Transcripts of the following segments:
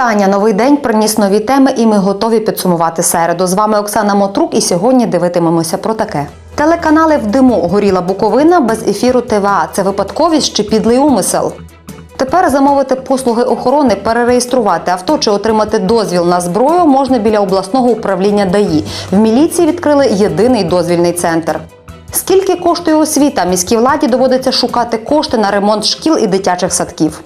Вітання. Новий день приніс нові теми, і ми готові підсумувати середу. З вами Оксана Мотрук, і сьогодні дивитимемося про таке. Телеканали в диму горіла Буковина без ефіру ТВА. Це випадковість чи підлий умисел? Тепер замовити послуги охорони, перереєструвати авто чи отримати дозвіл на зброю можна біля обласного управління ДАІ. В міліції відкрили єдиний дозвільний центр. Скільки коштує освіта? Міській владі доводиться шукати кошти на ремонт шкіл і дитячих садків.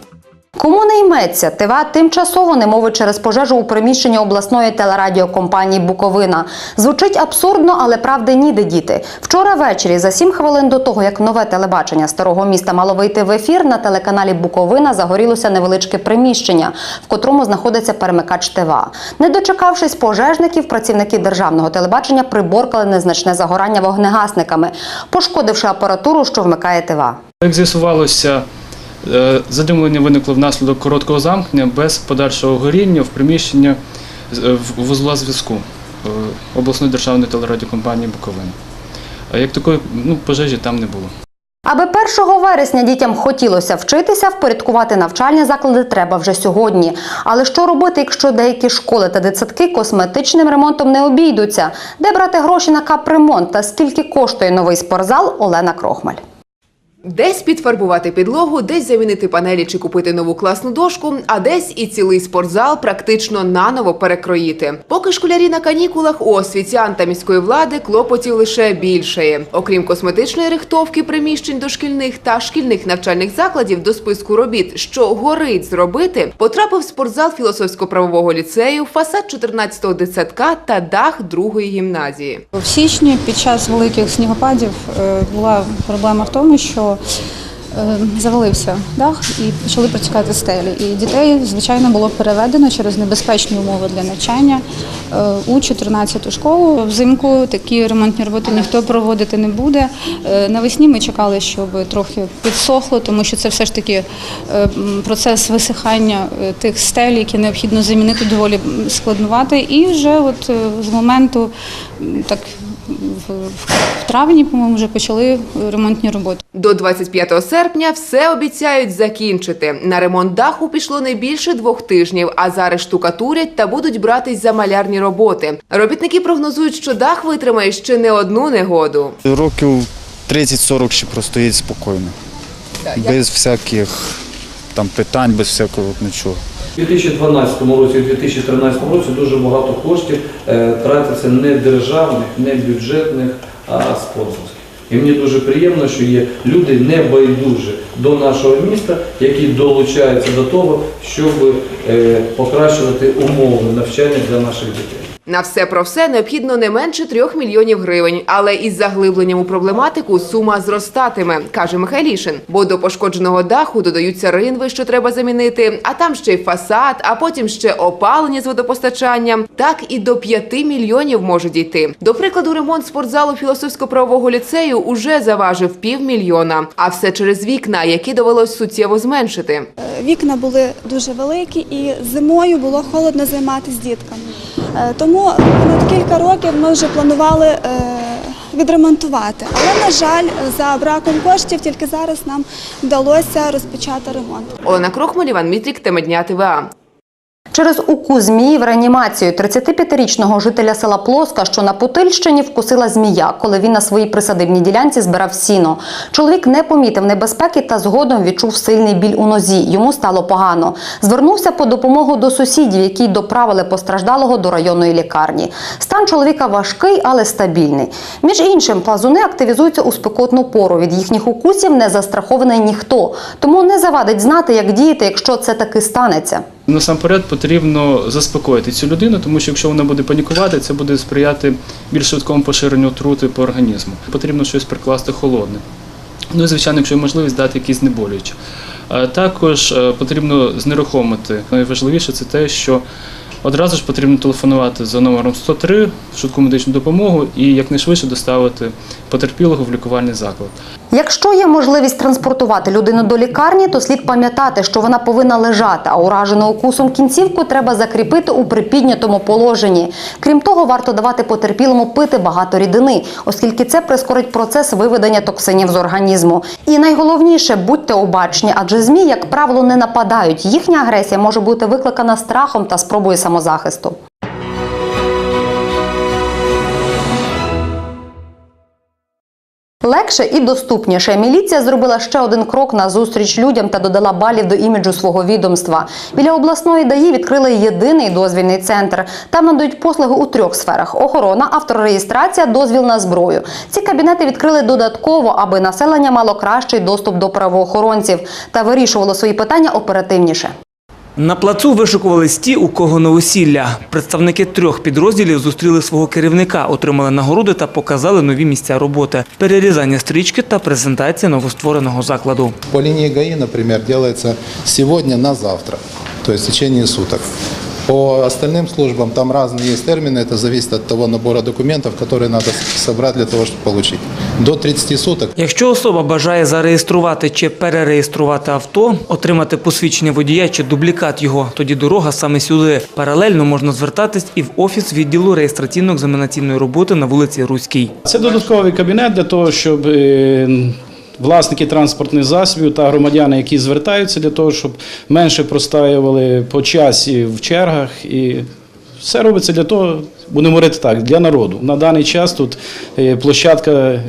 Кому не йметься, ТВА тимчасово не мовить через пожежу у приміщенні обласної телерадіокомпанії Буковина. Звучить абсурдно, але правди ніде діти. Вчора ввечері, за сім хвилин до того, як нове телебачення старого міста мало вийти в ефір, на телеканалі Буковина загорілося невеличке приміщення, в котрому знаходиться перемикач ТВА. Не дочекавшись пожежників, працівники державного телебачення приборкали незначне загорання вогнегасниками, пошкодивши апаратуру, що вмикає ТВА. Як з'ясувалося, задимлення виникло внаслідок короткого замкнення без подальшого горіння в приміщення е, вузла зв'язку е, обласної державної телерадіокомпанії Буковина. Як такої ну, пожежі там не було. Аби 1 вересня дітям хотілося вчитися, впорядкувати навчальні заклади треба вже сьогодні. Але що робити, якщо деякі школи та дитсадки косметичним ремонтом не обійдуться? Де брати гроші на капремонт та скільки коштує новий спортзал Олена Крохмаль? Десь підфарбувати підлогу, десь замінити панелі чи купити нову класну дошку, а десь і цілий спортзал практично наново перекроїти. Поки школярі на канікулах у освітян та міської влади клопотів лише більшає. Окрім косметичної рихтовки приміщень дошкільних та шкільних навчальних закладів до списку робіт, що горить зробити, потрапив спортзал філософсько-правового ліцею, фасад 14-го дитсадка та дах другої гімназії. В січні під час великих снігопадів е, була проблема в тому, що е, завалився дах і почали протікати стелі. І дітей, звичайно, було переведено через небезпечні умови для навчання е, у 14-ту школу. Взимку такі ремонтні роботи ніхто проводити не буде. Е, Навесні ми чекали, щоб трохи підсохло, тому що це все ж таки е, процес висихання тих стель, які необхідно замінити, доволі складнувати. І вже от з моменту так в, в травні, по-моєму, вже почали ремонтні роботи. До 25 серпня все обіцяють закінчити. На ремонт даху пішло не більше двох тижнів, а зараз штукатурять та будуть братись за малярні роботи. Робітники прогнозують, що дах витримає ще не одну негоду. Років 30-40 ще простоїть спокійно. Без всяких там питань, без всякого нічого. У 2012 році і 2013 році дуже багато коштів е, тратиться не державних, не бюджетних, а спонсорських. І мені дуже приємно, що є люди небайдужі до нашого міста, які долучаються до того, щоб е, покращувати умови навчання для наших дітей. На все про все необхідно не менше трьох мільйонів гривень, але із заглибленням у проблематику сума зростатиме, каже Михайлішин. Бо до пошкодженого даху додаються ринви, що треба замінити, а там ще й фасад, а потім ще опалення з водопостачанням. Так і до п'яти мільйонів може дійти. До прикладу, ремонт спортзалу філософсько-правового ліцею уже заважив півмільйона, а все через вікна, які довелось суттєво зменшити. Вікна були дуже великі і зимою було холодно займатися дітками. Е, Тому понад кілька років ми вже планували е, відремонтувати. Але, на жаль, за браком коштів тільки зараз нам вдалося розпочати ремонт. Олена Крохмаль, Іван Мітрік, тема дня ТВА. Через укус змії в реанімацію 35-річного жителя села Плоска, що на Путильщині, вкусила змія, коли він на своїй присадибній ділянці збирав сіно. Чоловік не помітив небезпеки та згодом відчув сильний біль у нозі. Йому стало погано. Звернувся по допомогу до сусідів, які доправили постраждалого до районної лікарні. Стан чоловіка важкий, але стабільний. Між іншим, плазуни активізуються у спекотну пору. Від їхніх укусів не застрахований ніхто. Тому не завадить знати, як діяти, якщо це таки станеться. Насамперед потрібно заспокоїти цю людину, тому що якщо вона буде панікувати, це буде сприяти більш швидкому поширенню отрути по організму. Потрібно щось прикласти холодне. Ну і звичайно, якщо є можливість дати якісь знеболюючі. Також е, потрібно знерухомити. Найважливіше це те, що одразу ж потрібно телефонувати за номером 103 в швидку медичну допомогу і якнайшвидше доставити потерпілого в лікувальний заклад. Якщо є можливість транспортувати людину до лікарні, то слід пам'ятати, що вона повинна лежати, а уражену укусом кінцівку треба закріпити у припіднятому положенні. Крім того, варто давати потерпілому пити багато рідини, оскільки це прискорить процес виведення токсинів з організму. І найголовніше будьте обачні, адже змі, як правило, не нападають. Їхня агресія може бути викликана страхом та спробою самозахисту. Легше і доступніше. Міліція зробила ще один крок на зустріч людям та додала балів до іміджу свого відомства. Біля обласної ДАІ відкрили єдиний дозвільний центр. Там надають послуги у трьох сферах: охорона, автореєстрація, дозвіл на зброю. Ці кабінети відкрили додатково, аби населення мало кращий доступ до правоохоронців та вирішувало свої питання оперативніше. На плацу вишикувались ті, у кого новосілля. Представники трьох підрозділів зустріли свого керівника, отримали нагороди та показали нові місця роботи, перерізання стрічки та презентація новоствореного закладу. По линии ГАИ, например, делается сегодня на завтра, то есть в течение суток. По остальным службам там разные есть термины, это зависит от того набора документов, которые надо собрать для того, чтобы получить. До 30 суток Якщо особа бажає зареєструвати чи перереєструвати авто, отримати посвідчення водія чи дублікат його, тоді дорога саме сюди. Паралельно можна звертатись і в офіс відділу реєстраційно-екзаменаційної роботи на вулиці Руській. Це додатковий кабінет для того, щоб е, власники транспортних засобів та громадяни, які звертаються, для того, щоб менше простаювали по часі в чергах. І все робиться для того, будемо говорити так, для народу. На даний час тут е, площадка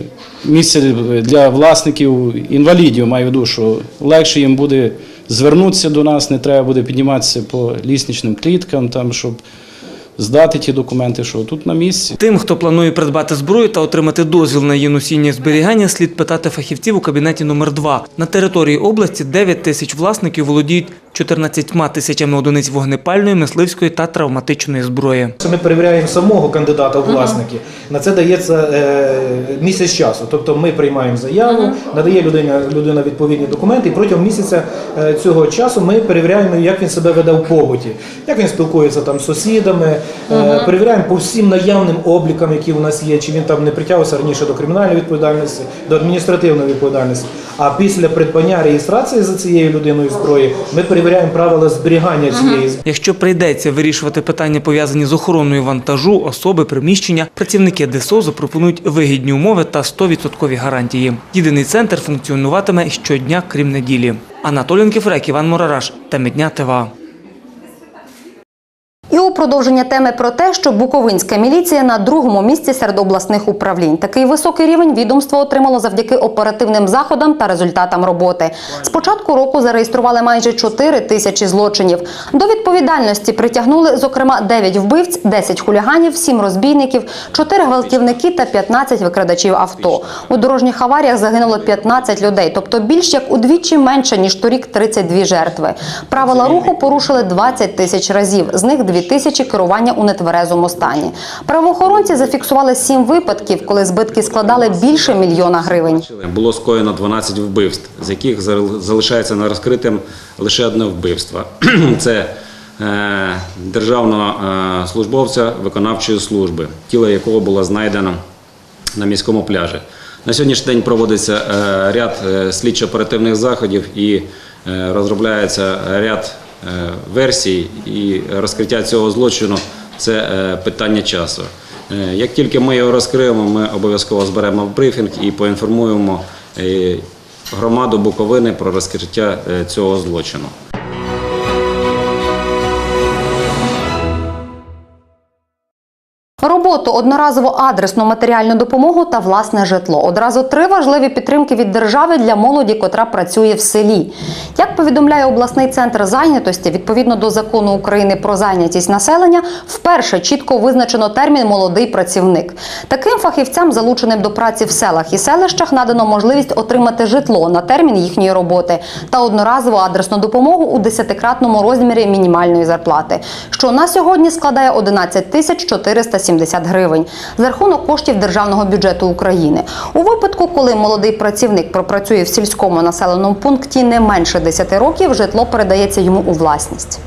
місце для власників інвалідів, маю що легше їм буде звернутися до нас, не треба буде підніматися по лісничним кліткам, там, щоб здати ті документи, що тут на місці. Тим, хто планує придбати зброю та отримати дозвіл на її носіння і зберігання, слід питати фахівців у кабінеті номер 2 На території області 9 тисяч власників володіють 14 тисячами одиниць вогнепальної, мисливської та травматичної зброї. Ми перевіряємо самого кандидата у власники. На це дається е, місяць часу. Тобто ми приймаємо заяву, надає людина, людина відповідні документи, і протягом місяця е, цього часу ми перевіряємо, як він себе веде в побуті, як він спілкується там з сусідами, е, перевіряємо по всім наявним облікам, які у нас є, чи він там не притягувався раніше до кримінальної відповідальності, до адміністративної відповідальності. А після придбання реєстрації за цією людиною зброї ми перевіряємо правила зберігання цієї. Якщо прийдеться вирішувати питання пов'язані з охороною вантажу, особи, приміщення, працівники ДСО запропонують вигідні умови та 100% гарантії. Єдиний центр функціонуватиме щодня, крім неділі. Анатолій Кефрек, Іван Мурараш, Темидня ТВА. І у продовження теми про те, що Буковинська міліція на другому місці серед обласних управлінь. Такий високий рівень відомство отримало завдяки оперативним заходам та результатам роботи. З початку року зареєстрували майже 4 тисячі злочинів. До відповідальності притягнули, зокрема, 9 вбивць, 10 хуліганів, 7 розбійників, 4 гвалтівники та 15 викрадачів авто. У дорожніх аваріях загинуло 15 людей, тобто більш як удвічі менше, ніж торік 32 жертви. Правила руху порушили 20 тисяч разів, з них 2 тисячі керування у нетверезому стані. Правоохоронці зафіксували 7 випадків, коли збитки складали більше мільйона гривень. Було скоєно 12 вбивств, з яких зал- залишається нерозкритим лише одне вбивство. Це е, державного е, службовця виконавчої служби, тіло якого було знайдено на міському пляжі. На сьогоднішній день проводиться е, ряд слідчо-оперативних заходів і розробляється ряд версій, і розкриття цього злочину це е, питання часу. Е, Як тільки ми його розкриємо, ми обов'язково зберемо брифінг і поінформуємо е, громаду Буковини про розкриття е, цього злочину. Роботу, одноразову адресну матеріальну допомогу та власне житло. Одразу три важливі підтримки від держави для молоді, котра працює в селі. Як повідомляє обласний центр зайнятості, відповідно до закону України про зайнятість населення, вперше чітко визначено термін молодий працівник. Таким фахівцям, залученим до праці в селах і селищах, надано можливість отримати житло на термін їхньої роботи та одноразову адресну допомогу у десятикратному розмірі мінімальної зарплати, що на сьогодні складає 11 тисяч 470 гривень за рахунок коштів державного бюджету України. У випадку, коли молодий працівник пропрацює в сільському населеному пункті не менше 10 років, житло передається йому у власність.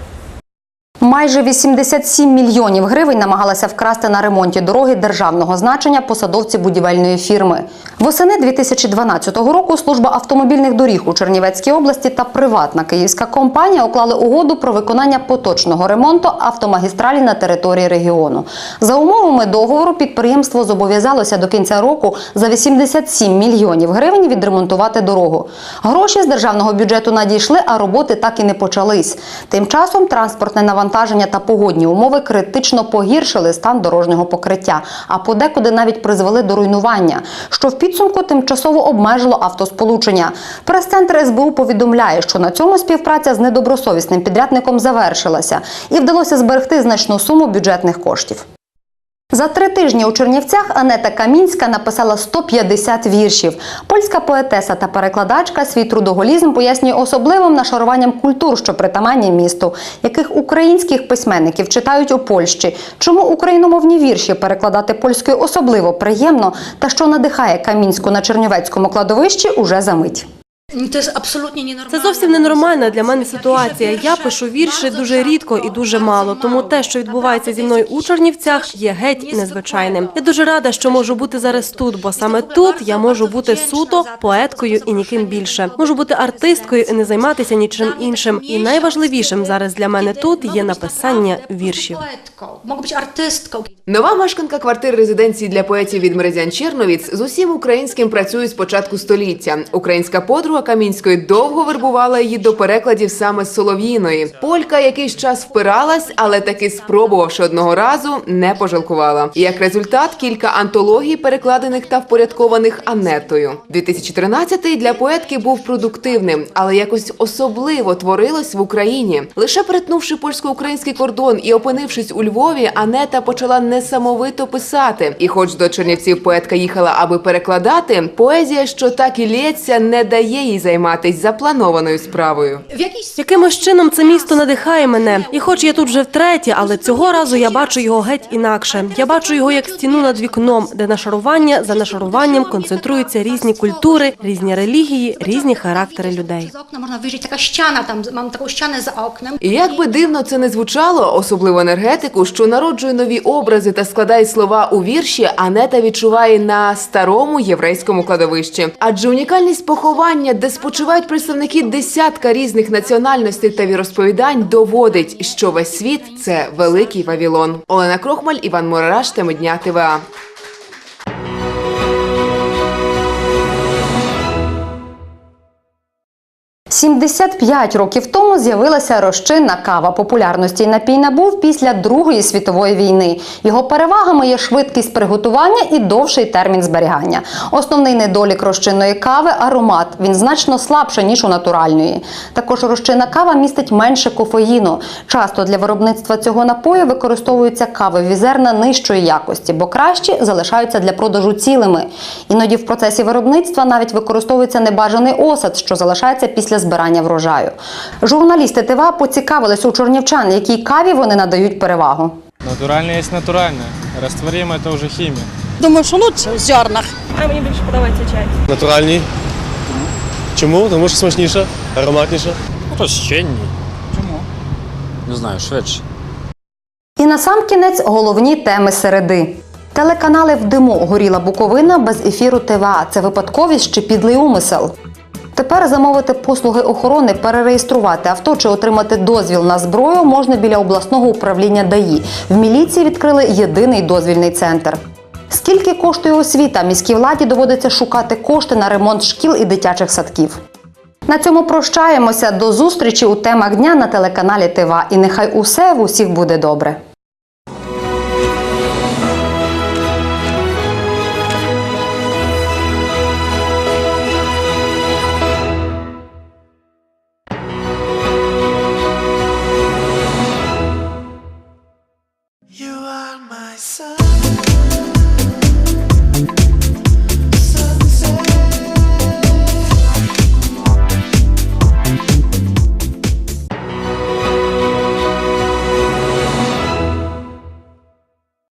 Майже 87 мільйонів гривень намагалася вкрасти на ремонті дороги державного значення посадовці будівельної фірми. Восени 2012 року служба автомобільних доріг у Чернівецькій області та приватна київська компанія уклали угоду про виконання поточного ремонту автомагістралі на території регіону. За умовами договору підприємство зобов'язалося до кінця року за 87 мільйонів гривень відремонтувати дорогу. Гроші з державного бюджету надійшли, а роботи так і не почались. Тим часом транспортне навантаження та погодні умови критично погіршили стан дорожнього покриття, а подекуди навіть призвели до руйнування, що в підсумку тимчасово обмежило автосполучення. Прес-центр СБУ повідомляє, що на цьому співпраця з недобросовісним підрядником завершилася і вдалося зберегти значну суму бюджетних коштів. За три тижні у Чернівцях Анета Камінська написала 150 віршів. Польська поетеса та перекладачка свій трудоголізм пояснює особливим нашаруванням культур, що притаманні місту, яких українських письменників читають у Польщі. Чому україномовні вірші перекладати польською особливо приємно та що надихає Камінську на Чернівецькому кладовищі уже за мить. Це абсолютно ненормально. Це зовсім ненормальна для мене ситуація. Я пишу вірші дуже рідко і дуже мало. Тому те, що відбувається зі мною у Чернівцях, є геть незвичайним. Я дуже рада, що можу бути зараз тут, бо саме тут я можу бути суто поеткою і ніким більше. Можу бути артисткою і не займатися нічим іншим. І найважливішим зараз для мене тут є написання віршів. Być artystką. Нова мешканка квартири резиденції для поетів від Мерезян Черновіць з усім українським працює з початку століття. Українська подруга Камінської довго вербувала її до перекладів саме з Солов'їної. Полька якийсь час впиралась, але таки спробувавши одного разу, не пожалкувала. Як результат, кілька антологій, перекладених та впорядкованих Анетою. 2013-й для поетки був продуктивним, але якось особливо творилось в Україні. Лише перетнувши польсько-український кордон і опинившись у Львові, Анета почала несамовито писати. І, хоч до Чернівців поетка їхала, аби перекладати, поезія, що так і лється, не дає їй займатися запланованою справою. Якимось чином це місто надихає мене. І хоч я тут вже втретє, але цього разу я бачу його геть інакше. Я бачу його як стіну над вікном, де нашарування за нашаруванням концентруються різні культури, різні релігії, різні характери людей. okna można wyjrzeć, taka ściana tam, mam taką ścianę. І як би дивно це не звучало, особливо енергетику, що народжує нові образи та складає слова у вірші, Анета відчуває на старому єврейському кладовищі. Адже унікальність поховання, де спочивають представники десятка різних національностей та віросповідань, доводить, що весь світ це великий Вавілон. Олена Крохмаль, Іван Морараш, теми дня ТВА. – 75 років тому з'явилася розчинна кава. Популярності напій набув після Другої світової війни. Його перевагами є швидкість приготування і довший термін зберігання. Основний недолік розчинної кави аромат. Він значно слабший, ніж у натуральної. Також розчинна кава містить менше кофеїну. Часто для виробництва цього напою використовуються кавові зерна нижчої якості, бо кращі залишаються для продажу цілими. Іноді в процесі виробництва навіть використовується небажаний осад, що залишається після збирання врожаю. Журналісти ТВА поцікавились у чорнівчан, якій каві вони надають перевагу. Натуральне є натуральне. Растворимо – це вже хімія. Думаю, що лучше в зернах. А мені більше подобається чай. Натуральні. Чому? Тому що смачніше, ароматніше. Розчинні. Не знаю, швидше. І на сам кінець головні теми середи. Телеканали в диму горіла Буковина без ефіру ТВА. Це випадковість чи підлий умисел. Тепер замовити послуги охорони, перереєструвати авто чи отримати дозвіл на зброю можна біля обласного управління ДАІ. В міліції відкрили єдиний дозвільний центр. Скільки коштує освіта? Міській владі доводиться шукати кошти на ремонт шкіл і дитячих садків. На цьому прощаємося. До зустрічі у темах дня на телеканалі ТВА. І нехай усе в усіх буде добре.